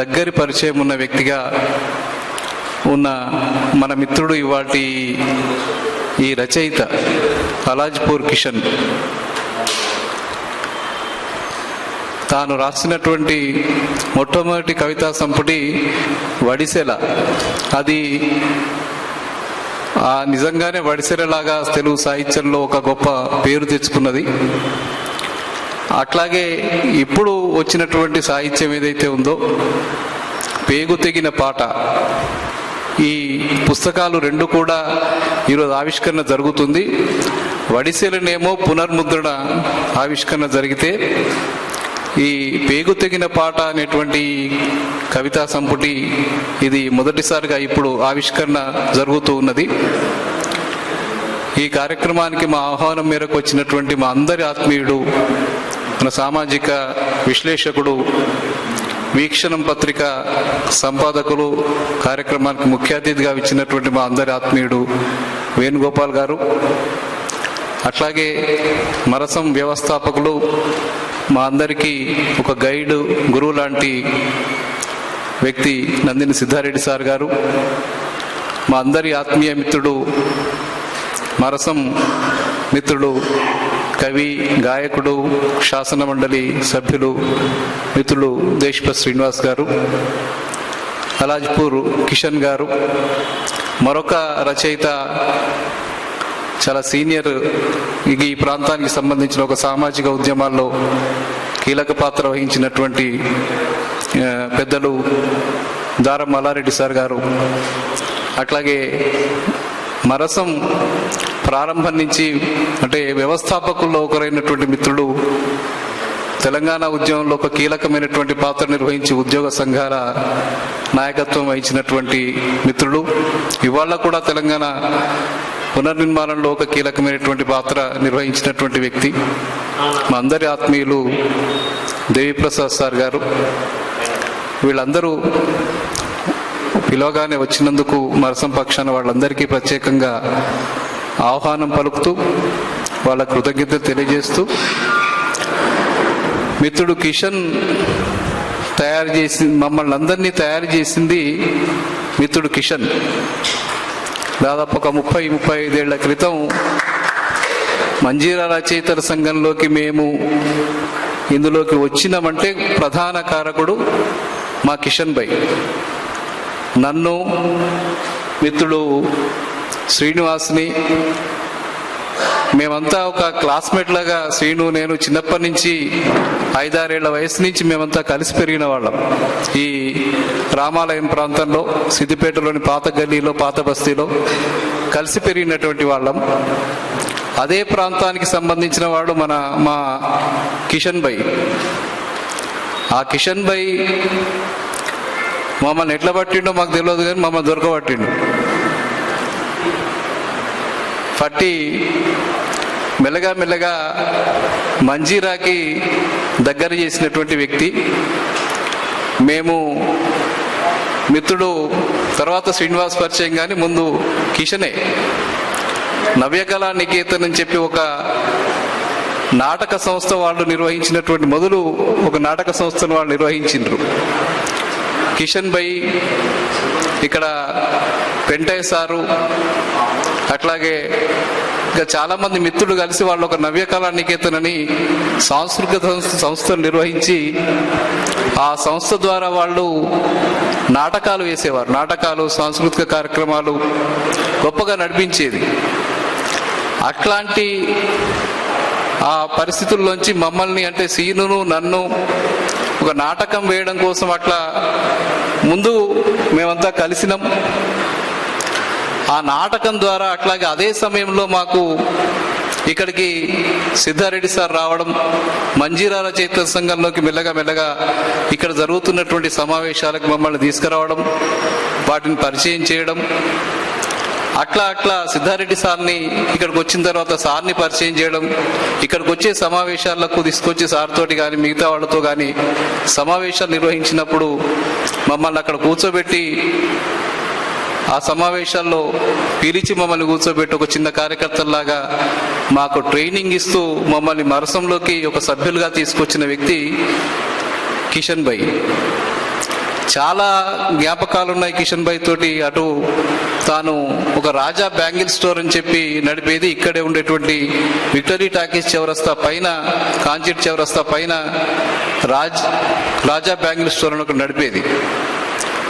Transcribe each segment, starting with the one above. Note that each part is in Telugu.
దగ్గరి పరిచయం ఉన్న వ్యక్తిగా ఉన్న మన మిత్రుడు ఇవాటి ఈ రచయిత అలాజ్పూర్ కిషన్. తాను రాసినటువంటి మొట్టమొదటి కవితా సంపుటి వడిసెల. అది ఆ నిజంగానే వడిసెలలాగా తెలుగు సాహిత్యంలో ఒక గొప్ప పేరు తెచ్చుకున్నది. అట్లాగే ఇప్పుడు వచ్చినటువంటి సాహిత్యం ఏదైతే ఉందో పేగు తెగిన పాట ఈ పుస్తకాలు రెండు కూడా ఈరోజు ఆవిష్కరణ జరుగుతుంది. వడిసెలనేమో పునర్ముద్రణ ఆవిష్కరణ జరిగితే ఈ పేగు తెగిన పాట అనేటువంటి కవితా సంపుటి ఇది మొదటిసారిగా ఇప్పుడు ఆవిష్కరణ జరుగుతూ ఉన్నది. ఈ కార్యక్రమానికి మా ఆహ్వానం మేరకు వచ్చినటువంటి మా అందరి ఆత్మీయుడు మన సామాజిక విశ్లేషకుడు వీక్షణం పత్రిక సంపాదకులు కార్యక్రమానికి ముఖ్య అతిథిగా ఇచ్చినటువంటి మా అందరి ఆత్మీయుడు వేణుగోపాల్ గారు. అట్లాగే మరసం వ్యవస్థాపకులు మా అందరికీ ఒక గైడ్ గురువు లాంటి వ్యక్తి నందిని సిద్ధారెడ్డి సార్ గారు. మా అందరి ఆత్మీయ మిత్రుడు మరసం మిత్రుడు కవి గాయకుడు శాసన మండలి సభ్యులు మిత్రులు దేశప శ్రీనివాస్ గారు అలాజ్పూర్ కిషన్ గారు మరొక రచయిత చాలా సీనియర్ ఈ ప్రాంతానికి సంబంధించిన ఒక సామాజిక ఉద్యమాల్లో కీలక పాత్ర వహించినటువంటి పెద్దలు దారం మల్లారెడ్డి సార్ గారు. అట్లాగే మరసం ప్రారంభం నుంచి అంటే వ్యవస్థాపకుల్లో ఒకరైనటువంటి మిత్రుడు తెలంగాణ ఉద్యమంలో ఒక కీలకమైనటువంటి పాత్ర నిర్వహించి ఉద్యోగ సంఘాల నాయకత్వం వహించినటువంటి మిత్రుడు. ఇవాళ కూడా తెలంగాణ పునర్నిర్మాణంలో ఒక కీలకమైనటువంటి పాత్ర నిర్వహించినటువంటి వ్యక్తి. మా అందరి ఆత్మీయులు దేవిప్రసాద్ సార్ గారు. వీళ్ళందరూ పిలవగానే వచ్చినందుకు మరసం పక్షాన వాళ్ళందరికీ ప్రత్యేకంగా ఆహ్వానం పలుకుతూ వాళ్ళ కృతజ్ఞత తెలియజేస్తూ మిత్రుడు కిషన్ తయారు చేసి మమ్మల్ని అందరినీ తయారు చేసింది మిత్రుడు కిషన్. దాదాపు ఒక ముప్పై ముప్పై ఐదేళ్ళ క్రితం మంజీరా రచయితల సంఘంలోకి మేము ఇందులోకి వచ్చినామంటే ప్రధాన కారకుడు మా కిషన్ భాయ్ నన్ను మిత్రుడు శ్రీనివాస్ని. మేమంతా ఒక క్లాస్మేట్ లాగా శ్రీను నేను చిన్నప్పటి నుంచి ఐదారేళ్ళ వయసు నుంచి మేమంతా కలిసి పెరిగిన వాళ్ళం. ఈ రామాలయం ప్రాంతంలో సిద్దిపేటలోని పాత గల్లీలో పాత బస్తీలో కలిసి పెరిగినటువంటి వాళ్ళం. అదే ప్రాంతానికి సంబంధించిన వాడు మన మా కిషన్ భాయ్ ఆ కిషన్ భాయ్ మమ్మల్ని ఎట్లా పట్టిండో మాకు తెలియదు కానీ మమ్మల్ని దొరకబట్టిండు. పట్టి మెల్లగా మెల్లగా మంజీరాకి దగ్గర చేసినటువంటి వ్యక్తి. మేము మిత్రుడు తర్వాత శ్రీనివాస్ పరిచయం కానీ ముందు కిషనే. నవ్యకళా నికేతన్ అని చెప్పి ఒక నాటక సంస్థ వాళ్ళు నిర్వహించినటువంటి మొదలు ఒక నాటక సంస్థను వాళ్ళు నిర్వహించిండ్రు. కిషన్ బై ఇక్కడ పెంటయ్య సారు అట్లాగే ఇంకా చాలామంది మిత్రులు కలిసి వాళ్ళు ఒక నవ్య కళా నికేతన్ అని సాంస్కృతిక సంస్థ సంస్థను నిర్వహించి ఆ సంస్థ ద్వారా వాళ్ళు నాటకాలు వేసేవారు. నాటకాలు సాంస్కృతిక కార్యక్రమాలు గొప్పగా నడిపించేది. అట్లాంటి ఆ పరిస్థితుల్లోంచి మమ్మల్ని అంటే సీనును నన్ను ఒక నాటకం వేయడం కోసం అట్లా ముందు మేమంతా కలిసినాం. ఆ నాటకం ద్వారా అట్లాగే అదే సమయంలో మాకు ఇక్కడికి సిద్ధారెడ్డి సార్ రావడం మంజీరాల చైతన్య సంఘంలోకి మెల్లగా మెల్లగా ఇక్కడ జరుగుతున్నటువంటి సమావేశాలకు మమ్మల్ని తీసుకురావడం వాటిని పరిచయం చేయడం అట్లా అట్లా సిద్ధారెడ్డి సార్ని ఇక్కడికి వచ్చిన తర్వాత సార్ని పరిచయం చేయడం ఇక్కడికి వచ్చే సమావేశాలకు తీసుకొచ్చి సార్ తోటి కానీ మిగతా వాళ్ళతో కానీ సమావేశాలు నిర్వహించినప్పుడు మమ్మల్ని అక్కడ కూర్చోబెట్టి ఆ సమావేశాల్లో పిలిచి మమ్మల్ని కూర్చోబెట్టి ఒక చిన్న కార్యకర్తల్లాగా మాకు ట్రైనింగ్ ఇస్తూ మమ్మల్ని మరసంలోకి ఒక సభ్యులుగా తీసుకొచ్చిన వ్యక్తి కిషన్ భాయ్ చాలా జ్ఞాపకాలు ఉన్నాయి కిషన్ భాయ్ తోటి అటు తాను ఒక రాజా బ్యాంగిల్ స్టోర్ అని చెప్పి నడిపేది ఇక్కడే ఉండేటువంటి విక్టరీ టాకీస్ చౌరస్తా పైన కాంచిట్ చౌరస్తా పైన రాజ్ రాజా బ్యాంగిల్ స్టోర్ అని ఒకటి నడిపేది.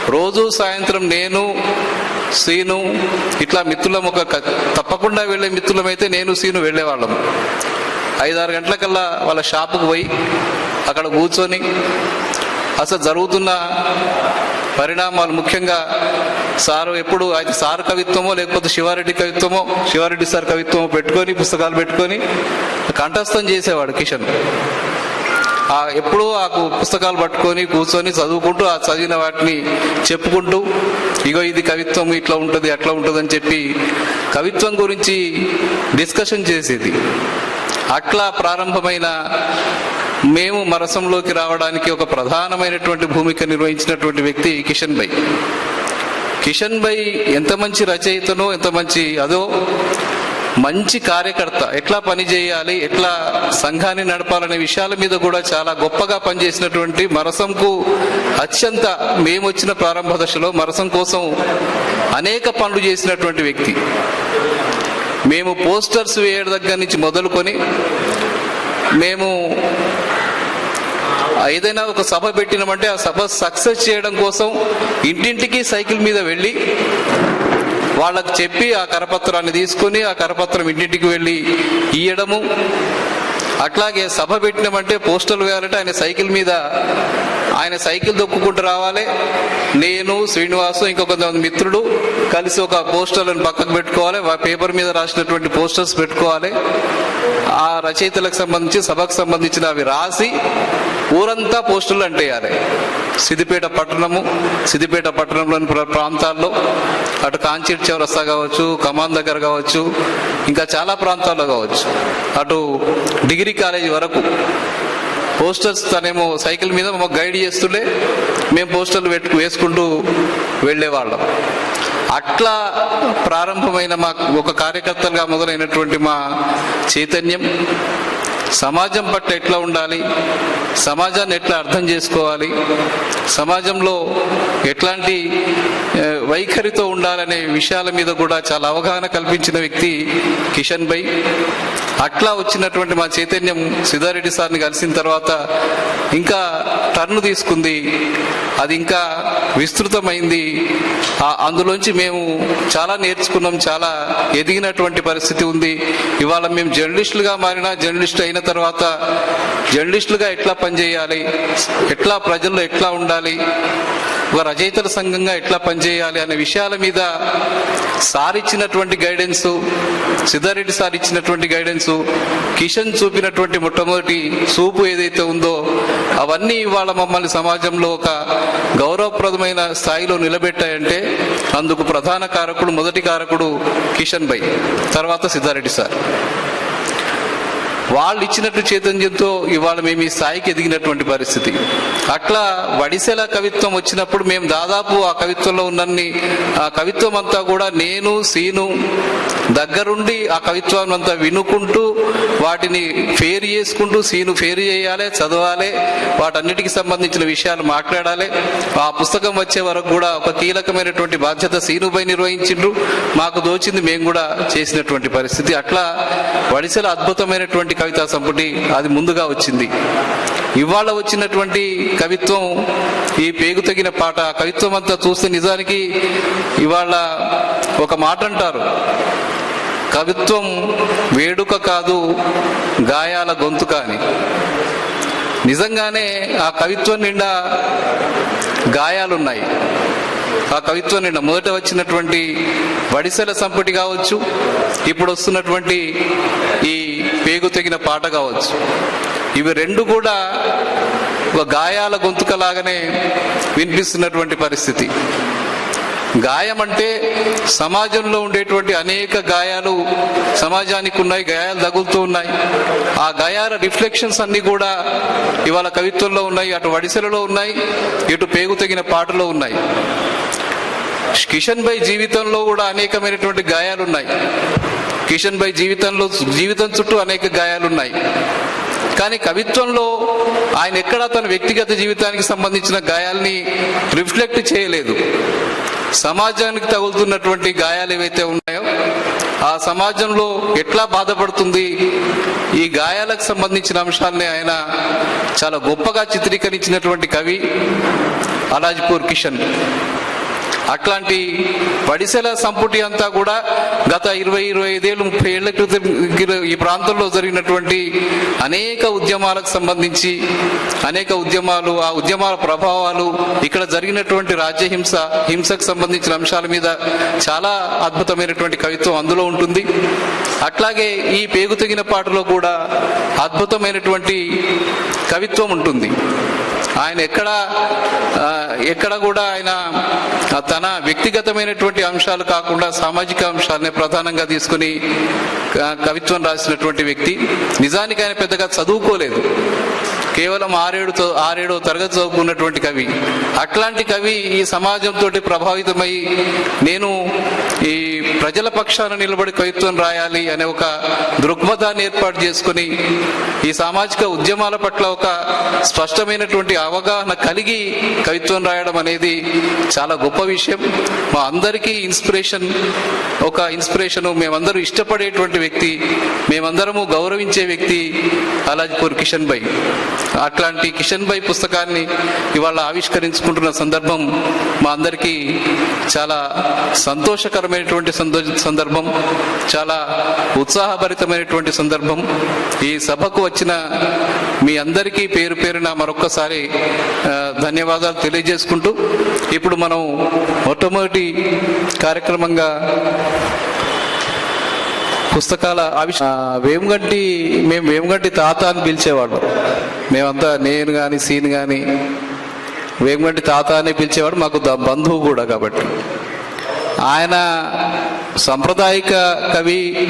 రోజు సాయంత్రం నేను సీను ఇట్లా మిత్రులం ఒక తప్పకుండా వెళ్ళే మిత్రులమైతే నేను సీను వెళ్ళేవాళ్ళం. ఐదారు గంటలకల్లా వాళ్ళ షాపుకు పోయి అక్కడ కూర్చొని అసలు జరుగుతున్న పరిణామాలు ముఖ్యంగా సారు ఎప్పుడు అయితే సారు కవిత్వమో లేకపోతే శివారెడ్డి కవిత్వమో శివారెడ్డి సార్ కవిత్వమో పెట్టుకొని పుస్తకాలు పెట్టుకొని కంఠస్థం చేసేవాడు కిషన్. ఎప్పుడూ ఆ పుస్తకాలు పట్టుకొని కూర్చొని చదువుకుంటూ ఆ చదివిన వాటిని చెప్పుకుంటూ ఇగో ఇది కవిత్వం ఇట్లా ఉంటుంది అట్లా ఉంటుంది అని చెప్పి కవిత్వం గురించి డిస్కషన్ చేసేది. అట్లా ప్రారంభమైన మేము మరసంలోకి రావడానికి ఒక ప్రధానమైనటువంటి భూమిక నిర్వహించినటువంటి వ్యక్తి కిషన్ భై కిషన్ భై ఎంత మంచి రచయితనో ఎంత మంచి అదో మంచి కార్యకర్త ఎట్లా పని చేయాలి ఎట్లా సంఘాన్ని నడపాలనే విషయాల మీద కూడా చాలా గొప్పగా పనిచేసినటువంటి మరసంకు అత్యంత మేము వచ్చిన ప్రారంభ దశలో మరసం కోసం అనేక పనులు చేసినటువంటి వ్యక్తి. మేము పోస్టర్స్ వేయడం దగ్గర నుంచి మొదలుకొని మేము ఏదైనా ఒక సభ పెట్టినామంటే ఆ సభ సక్సెస్ చేయడం కోసం ఇంటింటికి సైకిల్ మీద వెళ్ళి వాళ్ళకు చెప్పి ఆ కరపత్రాన్ని తీసుకొని ఆ కరపత్రం ఇంటింటికి వెళ్ళి ఇయ్యడము. అట్లాగే సభ పెట్టినామంటే పోస్టర్లు వేయాలంటే ఆయన సైకిల్ మీద ఆయన సైకిల్ దొక్కుకుంటూ రావాలి. నేను శ్రీనివాసు ఇంకో కొంతమంది కలిసి ఒక పోస్టర్లను పక్కకు పెట్టుకోవాలి. వా- పేపర్ మీద రాసినటువంటి పోస్టర్స్ పెట్టుకోవాలి. ఆ రచయితలకు సంబంధించి సభకు సంబంధించిన అవి రాసి ఊరంతా పోస్టులు అంటేయాలి. సిద్దిపేట పట్టణము సిద్దిపేట పట్టణంలోని ప్రాంతాల్లో అటు కాంచీట్ చౌరస్తా కావచ్చు కమాన్ దగ్గర కావచ్చు ఇంకా చాలా ప్రాంతాల్లో కావచ్చు. అటు డిగ్రీ కాలేజీ వరకు పోస్టర్స్ తనేమో సైకిల్ మీద మాకు గైడ్ చేస్తుండే. మేము పోస్టర్లు పెట్టు వేసుకుంటూ వెళ్ళేవాళ్ళం. అట్లా ప్రారంభమైన మా ఒక కార్యకర్తలుగా మొదలైనటువంటి మా చైతన్యం సమాజం పట్ల ఎట్లా ఉండాలి? సమాజాన్ని ఎట్లా అర్థం చేసుకోవాలి? సమాజంలో ఎట్లాంటి వైఖరితో ఉండాలనే విషయాల మీద కూడా చాలా అవగాహన కల్పించిన వ్యక్తి కిషన్ భై అట్లా వచ్చినటువంటి మా చైతన్యం సిద్ధారెడ్డి సార్ని కలిసిన తర్వాత ఇంకా టర్న్ తీసుకుంది అది ఇంకా విస్తృతమైంది. అందులోంచి మేము చాలా నేర్చుకున్నాం చాలా ఎదిగినటువంటి పరిస్థితి ఉంది. ఇవాళ మేము జర్నలిస్టులుగా మారినా జర్నలిస్ట్ అయిన తర్వాత జర్నలిస్టులుగా ఎట్లా పనిచేయాలి? ఎట్లా ప్రజల్లో ఎట్లా ఉండాలి? ఒక రచయితల సంఘంగా ఎట్లా పనిచేయాలి అనే విషయాల మీద సార్ ఇచ్చినటువంటి గైడెన్స్ సిద్ధారెడ్డి సార్ ఇచ్చినటువంటి గైడెన్స్ కిషన్ చూపినటువంటి మొట్టమొదటి చూపు ఏదైతే ఉందో అవన్నీ ఇవాళ మమ్మల్ని సమాజంలో ఒక గౌరవప్రదమైన స్థాయిలో నిలబెట్టాయంటే అందుకు ప్రధాన కారకుడు మొదటి కారకుడు కిషన్ భై తర్వాత సిద్ధారెడ్డి సార్. వాళ్ళు ఇచ్చినట్టు చైతన్యంతో ఇవాళ మేము ఈ స్థాయికి ఎదిగినటువంటి పరిస్థితి. అట్లా వడిసెల కవిత్వం వచ్చినప్పుడు మేము దాదాపు ఆ కవిత్వంలో ఉన్నన్ని ఆ కవిత్వం అంతా కూడా నేను సీను దగ్గరుండి ఆ కవిత్వాన్ని అంతా వినుకుంటూ వాటిని ఫేర్ చేసుకుంటూ సీను ఫేర్ చేయాలి చదవాలి వాటన్నిటికి సంబంధించిన విషయాలు మాట్లాడాలి. ఆ పుస్తకం వచ్చే వరకు కూడా ఒక కీలకమైనటువంటి బాధ్యత సీనుపై నిర్వహించిండ్రు. మాకు దోచింది మేము కూడా చేసినటువంటి పరిస్థితి. అట్లా వడిసెల అద్భుతమైనటువంటి కవితా సంపుటి అది ముందుగా వచ్చింది. ఇవాళ వచ్చినటువంటి కవిత్వం ఈ పేగు తగిన పాట కవిత్వం అంతా చూస్తే నిజానికి ఇవాళ ఒక మాట అంటారు కవిత్వం వేడుక కాదు గాయాల గొంతు కాని నిజంగానే ఆ కవిత్వం నిండా గాయాలున్నాయి. ఆ కవిత్వం నిన్న మొదట వచ్చినటువంటి వడిసెల సంపటి కావచ్చు ఇప్పుడు వస్తున్నటువంటి ఈ పేగు తెగిన పాట కావచ్చు. ఇవి రెండు కూడా ఒక గాయాల గొంతుకలాగానే వినిపిస్తున్నటువంటి పరిస్థితి. గాయం అంటే సమాజంలో ఉండేటువంటి అనేక గాయాలు సమాజానికి ఉన్నాయి గాయాలు తగులుతూ ఉన్నాయి. ఆ గాయాల రిఫ్లెక్షన్స్ అన్నీ కూడా ఇవాళ కవిత్వంలో ఉన్నాయి అటు వడిసెలలో ఉన్నాయి ఇటు పేగు తగిన పాటలో ఉన్నాయి. కిషన్ భాయ్ జీవితంలో కూడా అనేకమైనటువంటి గాయాలు ఉన్నాయి కిషన్ భాయ్ జీవితంలో జీవితం చుట్టూ అనేక గాయాలు ఉన్నాయి కానీ కవిత్వంలో ఆయన ఎక్కడ తన వ్యక్తిగత జీవితానికి సంబంధించిన గాయాల్ని రిఫ్లెక్ట్ చేయలేదు. సమాజానికి తగులుతున్నటువంటి గాయాలు ఏవైతే ఉన్నాయో ఆ సమాజంలో ఎట్లా బాధపడుతుంది? ఈ గాయాలకు సంబంధించిన అంశాలని ఆయన చాలా గొప్పగా చిత్రీకరించినటువంటి కవి అలాజ్పూర్ కిషన్. అట్లాంటి పడిసెల సంపుటి అంతా కూడా గత ఇరవై ఇరవై ఐదేళ్ళు ముప్పై ఏళ్ళ క్రితం ఈ ప్రాంతంలో జరిగినటువంటి అనేక ఉద్యమాలకు సంబంధించి అనేక ఉద్యమాలు ఆ ఉద్యమాల ప్రభావాలు ఇక్కడ జరిగినటువంటి రాజ్యహింస హింసకు సంబంధించిన అంశాల మీద చాలా అద్భుతమైనటువంటి కవిత్వం అందులో ఉంటుంది. అట్లాగే ఈ పేగు తెగిన పాటలో కూడా అద్భుతమైనటువంటి కవిత్వం ఉంటుంది. ఆయన ఎక్కడ ఎక్కడ కూడా ఆయన తన వ్యక్తిగతమైనటువంటి అంశాలు కాకుండా సామాజిక అంశాలనే ప్రధానంగా తీసుకుని కవిత్వం రాసినటువంటి వ్యక్తి. నిజానికి ఆయన పెద్దగా చదువుకోలేదు. కేవలం ఆరేడు ఆరేడో తరగతి చదువుకున్నటువంటి కవి. అట్లాంటి కవి ఈ సమాజంతో ప్రభావితమై నేను ఈ ప్రజల పక్షాన నిలబడి కవిత్వం రాయాలి అనే ఒక దృక్పథాన్ని ఏర్పాటు చేసుకుని ఈ సామాజిక ఉద్యమాల పట్ల ఒక స్పష్టమైనటువంటి అవగాహన కలిగి కవిత్వం రాయడం అనేది చాలా గొప్ప విషయం. మా అందరికీ ఇన్స్పిరేషన్ ఒక ఇన్స్పిరేషన్ మేమందరూ ఇష్టపడేటువంటి వ్యక్తి మేమందరము గౌరవించే వ్యక్తి అలాజ్పూర్ కిషన్ భాయ్ అట్లాంటి కిషన్ భాయ్ పుస్తకాన్ని ఇవాళ ఆవిష్కరించుకుంటున్న సందర్భం మా అందరికీ చాలా సంతోషకరమైనటువంటి సందర్భం చాలా ఉత్సాహభరితమైనటువంటి సందర్భం. ఈ సభకు వచ్చిన మీ అందరికీ పేరు పేరున మరొక్కసారి ధన్యవాదాలు తెలియజేసుకుంటూ ఇప్పుడు మనం మొట్టమొదటి కార్యక్రమంగా పుస్తకాల ఆవిష్ ఆ, వేమగంటి మేము వేమగంటి తాత అని పిలిచేవాళ్ళం. మేమంతా నేను కానీ సీన్ కానీ వేమగంటి తాత అని పిలిచేవాడు మాకు బంధువు కూడా కాబట్టి. ఆయన సాంప్రదాయిక కవి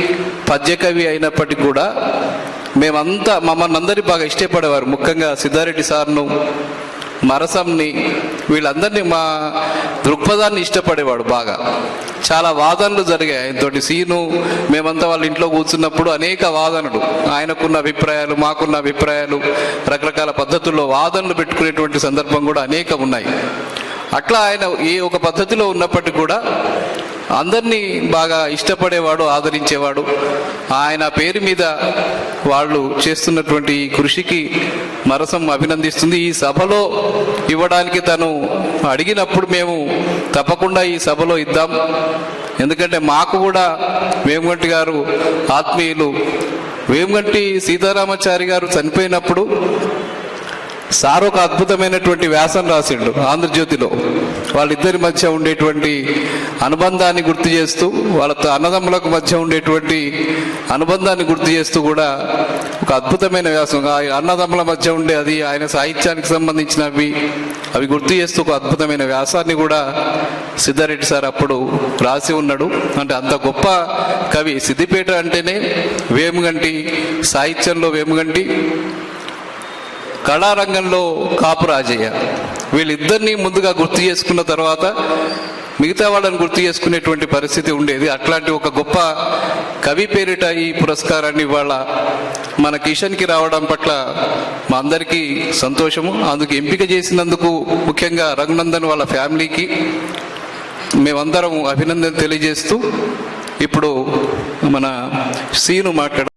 పద్య కవి అయినప్పటికీ కూడా మేమంతా మమ్మల్ని అందరినీ బాగా ఇష్టపడేవారు. ముఖ్యంగా సిద్ధారెడ్డి సార్ను మరసంని వీళ్ళందరినీ మా దృక్పథాన్ని ఇష్టపడేవాడు బాగా. చాలా వాదనలు జరిగాయి ఆయనతోటి. సీను మేమంతా వాళ్ళ ఇంట్లో కూర్చున్నప్పుడు అనేక వాదనలు. ఆయనకున్న అభిప్రాయాలు మాకున్న అభిప్రాయాలు రకరకాల పద్ధతుల్లో వాదనలు పెట్టుకునేటువంటి సందర్భం కూడా అనేకం ఉన్నాయి. అట్లా ఆయన ఏ ఒక పద్ధతిలో ఉన్నప్పటికీ కూడా అందరినీ బాగా ఇష్టపడేవాడు ఆదరించేవాడు. ఆయన పేరు మీద వాళ్ళు చేస్తున్నటువంటి ఈ కృషికి మరసం అభినందిస్తుంది. ఈ సభలో ఇవ్వడానికి తను అడిగినప్పుడు మేము తప్పకుండా ఈ సభలో ఇద్దాం. ఎందుకంటే మాకు కూడా వేమగంటి గారు ఆత్మీయులు. వేమగంటి సీతారామాచారి గారు చనిపోయినప్పుడు సార్ ఒక అద్భుతమైనటువంటి వ్యాసం రాసిండు ఆంధ్రజ్యోతిలో. వాళ్ళిద్దరి మధ్య ఉండేటువంటి అనుబంధాన్ని గుర్తు చేస్తూ వాళ్ళ అన్నదమ్ములకు మధ్య ఉండేటువంటి అనుబంధాన్ని గుర్తు చేస్తూ కూడా ఒక అద్భుతమైన వ్యాసం. అన్నదమ్ముల మధ్య ఉండే అది ఆయన సాహిత్యానికి సంబంధించినవి అవి గుర్తు చేస్తూ ఒక అద్భుతమైన వ్యాసాన్ని కూడా సిద్ధారెడ్డి సార్ అప్పుడు రాసి ఉన్నాడు. అంటే అంత గొప్ప కవి. సిద్దిపేట అంటేనే వేముగంటి సాహిత్యంలో వేముగంటి కళారంగంలో కాపు రాజయ్య. వీళ్ళిద్దరినీ ముందుగా గుర్తు చేసుకున్న తర్వాత మిగతా వాళ్ళని గుర్తు చేసుకునేటువంటి పరిస్థితి ఉండేది. అట్లాంటి ఒక గొప్ప కవి పేరిట ఈ పురస్కారాన్ని ఇవాళ మన కిషన్కి రావడం పట్ల మా అందరికీ సంతోషము. అందుకు ఎంపిక చేసినందుకు ముఖ్యంగా రఘునందన్ వాళ్ళ ఫ్యామిలీకి మేమందరం అభినందన తెలియజేస్తూ ఇప్పుడు మన సీను మాట్లాడ